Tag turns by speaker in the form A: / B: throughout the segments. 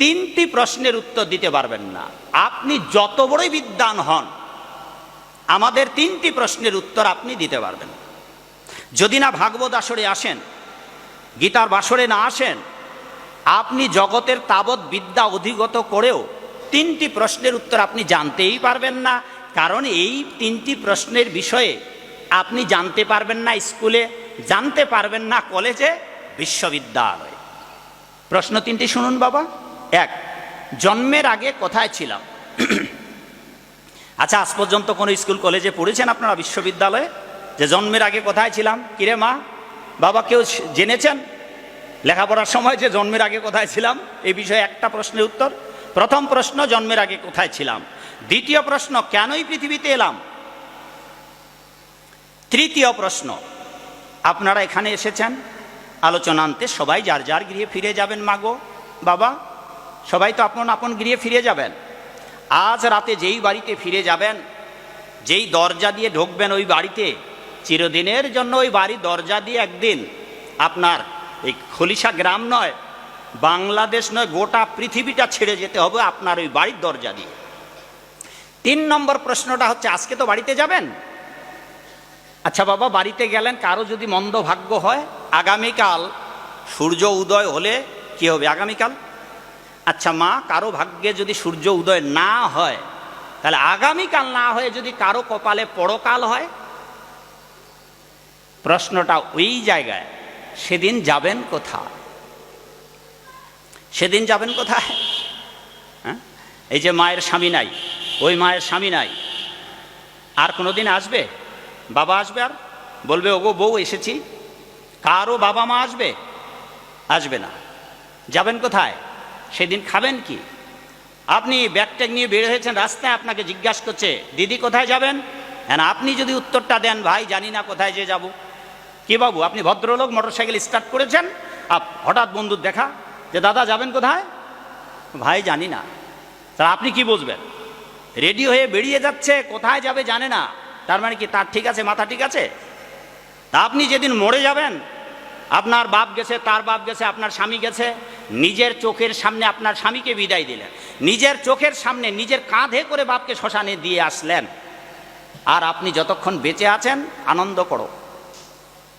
A: তিনটি প্রশ্নের উত্তর দিতে পারবেন না। আপনি যত বড়ই বিদ্বান হন, আমাদের তিনটি প্রশ্নের উত্তর আপনি দিতে পারবেন। যদি না ভাগবত আসরে আসেন, গীতার বাসরে না আসেন, আপনি জগতের তাবৎ বিদ্যা অধিগত করেও তিনটি প্রশ্নের উত্তর আপনি জানতেই পারবেন না, কারণ এই তিনটি প্রশ্নের বিষয়ে আপনি জানতে পারবেন না স্কুলে, জানতে পারবেন না কলেজে, বিশ্ববিদ্যালয়ে। প্রশ্ন তিনটি শুনুন বাবা। এক, জন্মের আগে কোথায় ছিলাম? আচ্ছা আজ পর্যন্ত কোনো স্কুল, কলেজে পড়েছেন আপনারা বিশ্ববিদ্যালয়ে? যে জন্মের আগে কোথায় ছিলাম? কিরে মা? বাবা কেউ জেনেছেন? লেখাপড়ার সময় যে জন্মের আগে কোথায় ছিলাম? এই বিষয়ে একটা প্রশ্নের উত্তর। প্রথম প্রশ্ন, জন্মের আগে কোথায় ছিলাম? দ্বিতীয় প্রশ্ন, কেনই পৃথিবীতে এলাম? তৃতীয় প্রশ্ন, আপনারা এখানে এসেছেন? আলোচনান্তে সবাই যার যার গৃহে ফিরে যাবেন মাগো বাবা। সবাই তো আপন আপন গৃহে ফিরে যাবেন। আজ রাতে যেই বাড়িতে ফিরে যাবেন, যেই দরজা দিয়ে ঢুকবেন ওই বাড়িতে, চিরদিনের জন্য ওই বাড়ির দরজা দিয়ে একদিন আপনার এই খলিশা গ্রাম নয়, বাংলাদেশ নয়, গোটা পৃথিবীটা ছেড়ে যেতে হবে আপনার ওই বাড়ির দরজা দিয়ে। তিন নম্বর প্রশ্নটা হচ্ছে, আজকে তো বাড়িতে যাবেন? আচ্ছা বাবা, বাড়িতে গেলেন, কারও যদি মন্দ ভাগ্য হয়, আগামীকাল সূর্য উদয় হলে কি হবে? আগামীকাল? আচ্ছা মা, কারও ভাগ্যে যদি সূর্য উদয় না হয়, তাহলে আগামীকাল না হয়ে যদি কারও কপালে পরকাল হয়? প্রশ্নটা ওই জায়গায়, সেদিন যাবেন কোথায়? সেদিন যাবেন কোথায়? হ্যাঁ? এই যে মায়ের স্বামী নাই, ওই মায়ের স্বামী নাই। আর কোনোদিন আসবে? বাবা আসবে আর? বলবে, ওগো, বউ এসেছি। কারও বাবা মা আসবে? আসবে না। যাবেন কোথায়? সেদিন খাবেন কি? আপনি ব্যাগ ট্যাগ নিয়ে বের হয়েছেন, রাস্তায় আপনাকে জিজ্ঞাসা করছে, দিদি, কোথায় যাবেন? হ্যাঁ আপনি যদি উত্তরটা দেন, ভাই, জানি না কোথায় যে যাব। কি বাবু, আপনি ভদ্রলোক, মোটরসাইকেল স্টার্ট করেছেন? আপ, হঠাৎ বন্ধুর দেখা যে, দাদা, যাবেন কোথায়? ভাই, জানি না। তা আপনি কি বুঝবেন? রেডি হয়ে বেরিয়ে যাচ্ছে, কোথায় যাবে জানে না। তার মানে কি তার ঠিক আছে, মাথা ঠিক আছে? তা আপনি যেদিন মরে যাবেন, আপনার বাপ গেছে, তার বাপ গেছে, আপনার স্বামী গেছে নিজের চোখের সামনে আপনার স্বামীকে বিদায় দিলেন। নিজের চোখের সামনে নিজের কাঁধে করে বাপকে শ্মশানে দিয়ে আসলেন। আর আপনি যতক্ষণ বেঁচে আছেন, আনন্দ করো।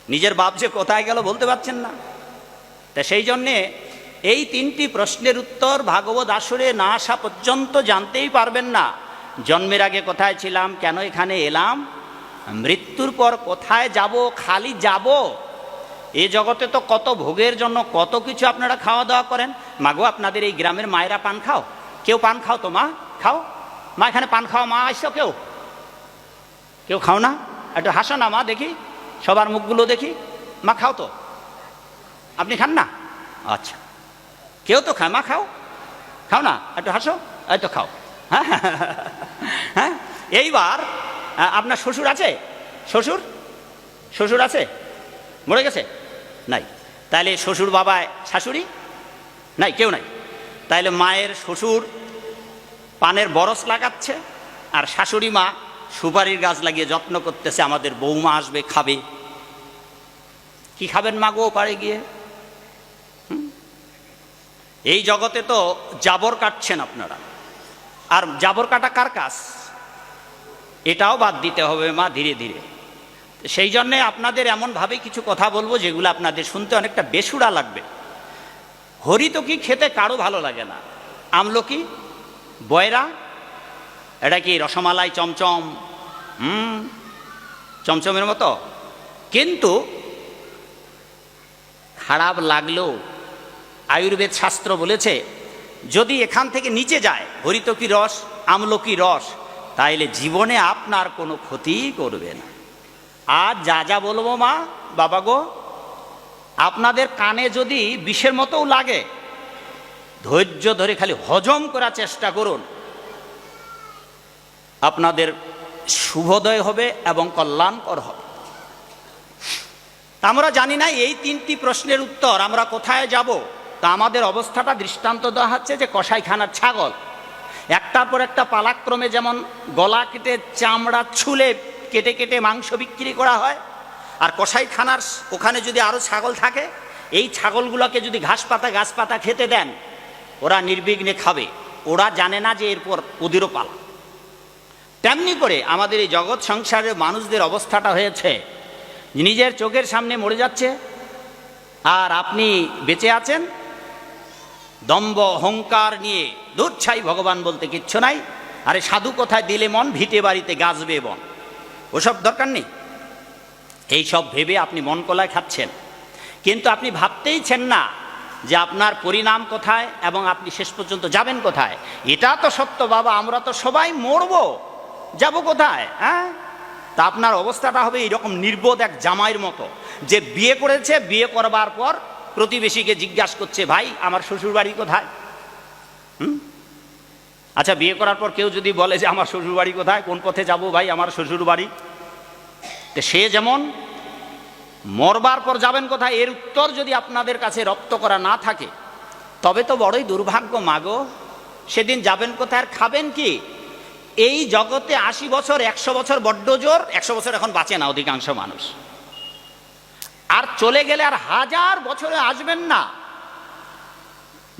A: নিজের বাপ যে কোথায় গেল বলতে পারছেন না। তা সেই জন্যে এই তিনটি প্রশ্নের উত্তর ভাগবত আসরে না আসা পর্যন্ত জানতেই পারবেন না। জন্মের আগে কোথায় ছিলাম, কেন এখানে এলাম, মৃত্যুর পর কোথায় যাব, খালি যাব এ জগতে তো কত ভোগের জন্য কত কিছু আপনারা খাওয়া দাওয়া করেন? মাগো আপনাদের এই গ্রামের মায়েরা পান খাও। কেউ পান খাও তো মা? খাও। মা এখানে পান খাওয়া মা আসছো কেউ? কেউ খাও না? একটু হাসো না মা দেখি। সবার মুখগুলো দেখি। মা খাও তো। আপনি খান না? আচ্ছা। কেউ তো খায়। মা খাও। খাও না? একটু হাসো। তো খাও। হ্যাঁ হ্যাঁ এইবার আহ, আপনার শ্বশুর আছে? শ্বশুর? শ্বশুর আছে? মরে গেছে? নাই। তাহলে শ্বশুর বাবায় শাশুড়ি? নাই, কেউ নাই। তাহলে মায়ের শ্বশুর পানের বরস লাগাচ্ছে আর শাশুড়ি মা সুপারির গাছ লাগিয়ে যত্ন করতেছে, আমাদের বৌমা আসবে, খাবে। কি খাবেন মা গো পারে গিয়ে? এই জগতে তো জাবর কাটছেন আপনারা। আর জাবর কাটা কার কাজ? এটাও বাদ দিতে হবে মা ধীরে ধীরে। সেই জন্যে আপনাদের এমনভাবে কিছু কথা বলব যেগুলো আপনাদের শুনতে অনেকটা বেসুরা লাগবে। হরিতকি খেতে কারও ভালো লাগে না? আমলকি বয়রা? এটা কি রসমালাই চমচম? হুম, চমচমের মতো? কিন্তু খারাপ লাগলেও আয়ুর্বেদ শাস্ত্র বলেছে, যদি এখান থেকে নিচে যায় হরিতকি রস আমলকি রস, তাইলে জীবনে আপনার কোনো ক্ষতি করবে না। আর যা যা বলব মা, বাবা গো, আপনাদের কানে যদি বিষের মতোও লাগে, ধৈর্য ধরে খালি হজম করার চেষ্টা করুন। আপনাদের শুভোদয় হবে এবং কল্যাণকর হবে। আমরা জানি না এই তিনটি প্রশ্নের উত্তর, আমরা কোথায় যাব? তা আমাদের অবস্থাটা দৃষ্টান্ত দেওয়া হচ্ছে যে কসাইখানার ছাগল। একটার পর একটা পালাক্রমে যেমন গলা কেটে চামড়া ছুলে কেটে কেটে মাংস বিক্রি করা হয়। আর কসাইখানার ওখানে যদি আরও ছাগল থাকে, এই ছাগলগুলোকে যদি ঘাস পাতা গাছ পাতা খেতে দেন, ওরা নির্বিঘ্নে খাবে। ওরা জানে না যে এরপর ওদেরও পালা। তেমনি করে আমাদের এই জগৎ সংসারের মানুষদের অবস্থাটা হয়েছে, নিজের চোখের সামনে মরে যাচ্ছে, আর আপনি বেঁচে আছেন দম্ব অহংকার নিয়ে দুচ্ছাই ভগবান বলতে কিচ্ছু নাই। আরে সাধু কোথায় দিলে মন, ভিটে বাড়িতে গাছবে বন। ওসব দরকার নেই। এই সব ভেবে আপনি মন কলায় খাচ্ছেন। কিন্তু আপনি ভাবতেইছেন না যে আপনার পরিণাম কোথায় এবং আপনি শেষ পর্যন্ত যাবেন কোথায়। এটা তো সত্য বাবা, আমরা তো সবাই মরবো। যাব কোথায় হ্যাঁ? তা আপনার অবস্থাটা হবে এইরকম নির্বোধ এক জামাইয়ের মতো, যে বিয়ে করেছে, বিয়ে করবার পর প্রতিবেশীকে জিজ্ঞাসা করছে, ভাই, আমার শ্বশুরবাড়ি কোথায়? হুম? আচ্ছা বিয়ে করার পর কেউ যদি বলে যে আমার শ্বশুর বাড়ি কোথায়? কোন পথে যাব ভাই আমার শ্বশুর বাড়ি তো সে যেমন মরবার পর যাবেন কোথায়? এর উত্তর যদি আপনাদের কাছে রপ্ত করা না থাকে, তবে তো বড়ই দুর্ভাগ্য মাগো সেদিন যাবেন কোথায় আর খাবেন কি? এই জগতে আশি বছর, একশো বছর বড্ড জোর, একশো বছর এখন বাঁচে না অধিকাংশ মানুষ। আর চলে গেলে আর হাজার বছরে আসবেন না।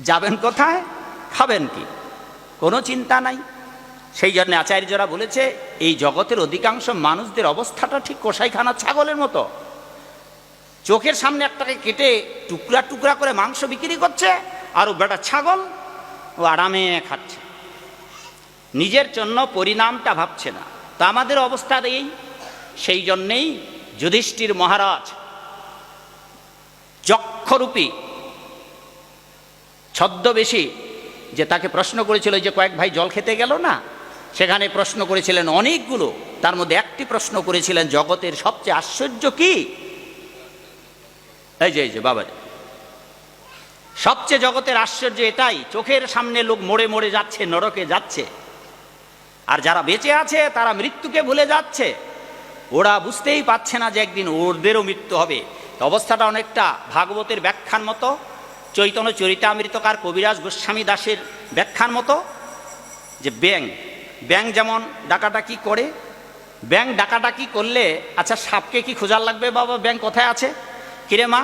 A: যাবেন কোথায়? খাবেন কি? কোনো চিন্তা নাই। সেই জন্য আচার্যরা বলেছে, এই জগতের অধিকাংশ মানুষদের অবস্থাটা ঠিক কষাইখানা ছাগলের মতো। চোখের সামনে একটাকে কেটে টুকরা টুকরা করে মাংস বিক্রি করছে, আর ও বেটা ছাগল ও আরামে খাচ্ছে। নিজের জন্য পরিণামটা ভাবছে না। তা আমাদের অবস্থা এই। সেই জন্যেই যুধিষ্ঠির মহারাজ যক্ষরূপী, ছদ্মবেশী যে তাকে প্রশ্ন করেছিল যে কয়েক ভাই জল খেতে গেল না? সেখানে প্রশ্ন করেছিলেন অনেকগুলো। তার মধ্যে একটি প্রশ্ন করেছিলেন, জগতের সবচেয়ে আশ্চর্য কি? এই যে এই যে বাবা সবচেয়ে জগতের আশ্চর্য এটাই, চোখের সামনে লোক মরে মরে যাচ্ছে, নরকে যাচ্ছে। আর যারা বেঁচে আছে, তারা মৃত্যুকে ভুলে যাচ্ছে। ওরা বুঝতেই পারছে না যে একদিন ওদেরও মৃত্যু হবে। অবস্থাটা অনেকটা ভাগবতের ব্যাখ্যার মতো। চৈতন্য চরিতামৃতকার কবিরাজ গোস্বামী দাসের ব্যাখ্যার মতো যে ব্যাং ব্যাং যেমন ডাকাডাকি করে, ব্যাং ডাকাডাকি করলে আচ্ছা সাপকে কি খোঁজার লাগবে বাবা? ব্যাং কোথায় আছে? কিরে মা,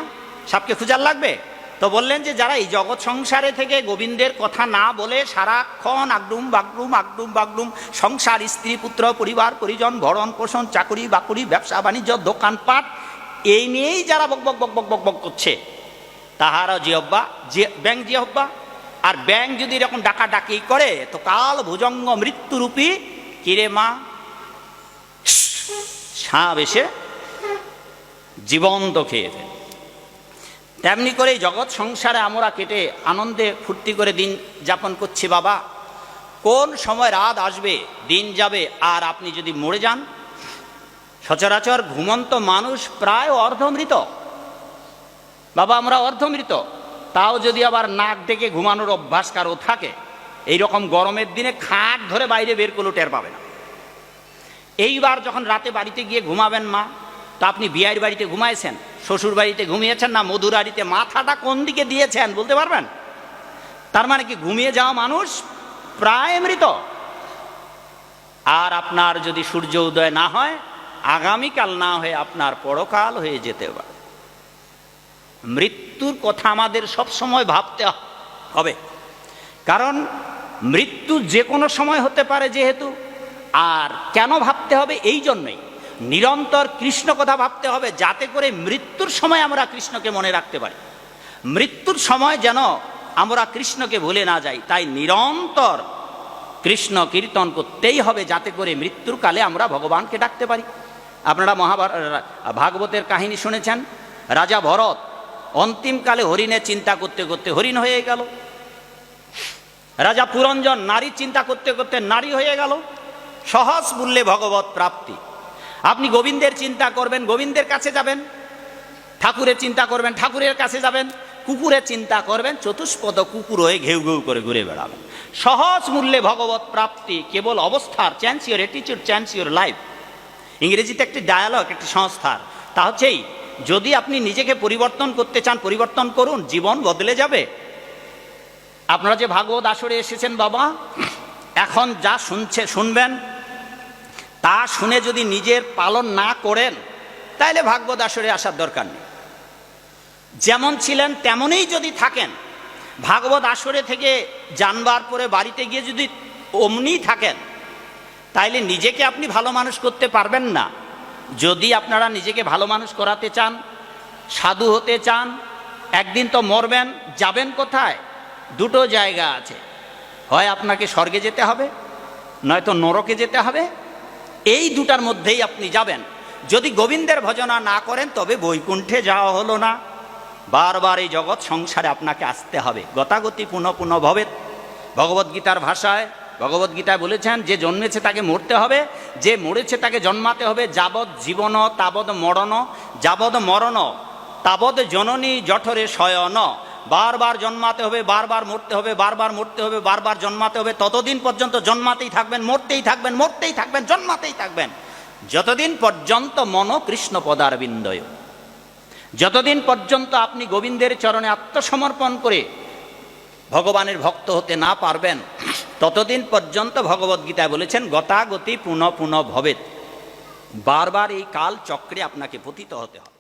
A: সাপকে খোঁজার লাগবে? তো বললেন যে যারা এই জগৎ সংসারে থেকে গোবিন্দের কথা না বলে সারাক্ষণ আগডুম বাগডুম আগডুম বাগডুম সংসার, স্ত্রী, পুত্র, পরিবার, পরিজন, ভরণ পোষণ, চাকুরি বাকুরি, ব্যবসা, বাণিজ্য, দোকানপাট, এই নিয়েই যারা বক বক বক বক বক বক করছে তাহারা জিহব্বা যে ব্যাং জিহব্বা আর ব্যাং যদি এরকম ডাকা ডাকি করে, তো কাল ভুজঙ্গ মৃত্যুরূপী কিরে মা? সাপ এসে জীবন্ত খেয়ে তেমনি করে জগৎ সংসারে আমরা কেটে আনন্দে ফুর্তি করে দিন যাপন করছি বাবা। কোন সময় রাত আসবে, দিন যাবে, আর আপনি যদি মরে যান? সচরাচর ঘুমন্ত মানুষ প্রায় অর্ধমৃত। বাবা, আমরা অর্ধমৃত। তাও যদি আবার নাক ডেকে ঘুমানোর অভ্যাস কারও থাকে এই রকম গরমের দিনে খাট ধরে বাইরে বের করলেও টের পাবে না। এইবার যখন রাতে বাড়িতে গিয়ে ঘুমাবেন মা, তা আপনি বিয়ের বাড়িতে ঘুমাইছেন, শ্বশুর বাড়িতে ঘুমিয়েছেন না, মধুর বাড়িতে মাথাটা কোন দিকে দিয়েছেন, বলতে পারবেন? তার মানে কি, ঘুমিয়ে যাওয়া মানুষ প্রায় মৃত। আর আপনার যদি সূর্য উদয় না হয়, আগামীকাল না হয়ে আপনার পরকাল হয়ে যেতে পারে। মৃত্যুর কথা আমাদের সব সময় ভাবতে হবে। কারণ মৃত্যু যে কোনো সময় হতে পারে যেহেতু, আর কেন ভাবতে হবে? এই জন্যই। নিরন্তর কৃষ্ণ কথা ভাবতে হবে যাতে করে মৃত্যুর সময় আমরা কৃষ্ণকে মনে রাখতে পারি। মৃত্যুর সময় যেন আমরা কৃষ্ণকে ভুলে না যাই, তাই নিরন্তর কৃষ্ণ কীর্তন করতেই হবে যাতে করে মৃত্যুর কালে আমরা ভগবানকে ডাকতে পারি। আপনারা মহাভারত ভাগবতের কাহিনী শুনেছেন? রাজা ভরত অন্তিমকালে হরিণের চিন্তা করতে করতে হরিণ হয়ে গেল। রাজা পুরঞ্জন নারী চিন্তা করতে করতে নারী হয়ে গেল। সহজ মূল্যে ভগবত প্রাপ্তি। আপনি গোবিন্দের চিন্তা করবেন, গোবিন্দের কাছে যাবেন। ঠাকুরের চিন্তা করবেন, ঠাকুরের কাছে যাবেন। কুকুরের চিন্তা করবেন, চতুষ্পদ কুকুর হয়ে ঘেউ ঘেউ করে ঘুরে বেড়াবেন। সহজ মূল্যে ভগবত প্রাপ্তি, কেবল অবস্থার চ্যান্স ইউর অ্যাটিচিউড চ্যান্স ইউর লাইফ ইংরেজিতে একটি ডায়ালগ একটি সংস্থার। তা হচ্ছেই যদি আপনি নিজেকে পরিবর্তন করতে চান, পরিবর্তন করুন, জীবন বদলে যাবে। আপনারা যে ভাগবত আসরে এসেছেন বাবা, এখন যা শুনছে, শুনবেন, তা শুনে যদি নিজের পালন না করেন তাহলে ভাগবত আসরে আসার দরকার নেই। যেমন ছিলেন, তেমনই যদি থাকেন, ভাগবত আসরে থেকে জানবার পরে বাড়িতে গিয়ে যদি অমনি থাকেন, তাইলে নিজেকে আপনি ভালো মানুষ করতে পারবেন না। যদি আপনারা নিজেকে ভালো মানুষ করাতে চান, সাধু হতে চান, একদিন তো মরবেন, যাবেন কোথায়? দুটো জায়গা আছে। হয় আপনাকে স্বর্গে যেতে হবে, নয়তো নরকে যেতে হবে। এই দুটার মধ্যেই আপনি যাবেন। যদি গোবিন্দের ভজনা না করেন, তবে বৈকুণ্ঠে যাওয়া হলো না। বারবার এই জগৎ সংসারে আপনাকে আসতে হবে। গতাগতি পুনঃ পুনঃ ভবেত ভগবদ্গীতার ভাষায় ভগবদ্গীতায় বলেছেন, যে জন্মেছে তাকে মরতে হবে, যে মরেছে তাকে জন্মাতে হবে, যাবৎ জীবন তাবৎ মরণ, যাবৎ মরণ তাবৎ জননী জঠরে শয়ন। বারবার জন্মাতে হবে, বারবার মরতে হবে, বারবার মরতে হবে, বারবার জন্মাতে হবে, ততদিন পর্যন্ত জন্মাতেই থাকবেন, মরতেই থাকবেন মরতেই থাকবেন, জন্মাতেই থাকবেন। যতদিন পর্যন্ত মন কৃষ্ণ পদার বিন্দয় যতদিন পর্যন্ত আপনি গোবিন্দের চরণে আত্মসমর্পণ করে ভগবানের ভক্ত হতে না পারবেন ততদিন পর্যন্ত ভগবদ্গীতায় বলেছেন, গতাগতি পুনঃ পুনঃ ভবেত বারবার এই কাল চক্রে আপনাকে পতিত হতে হবে।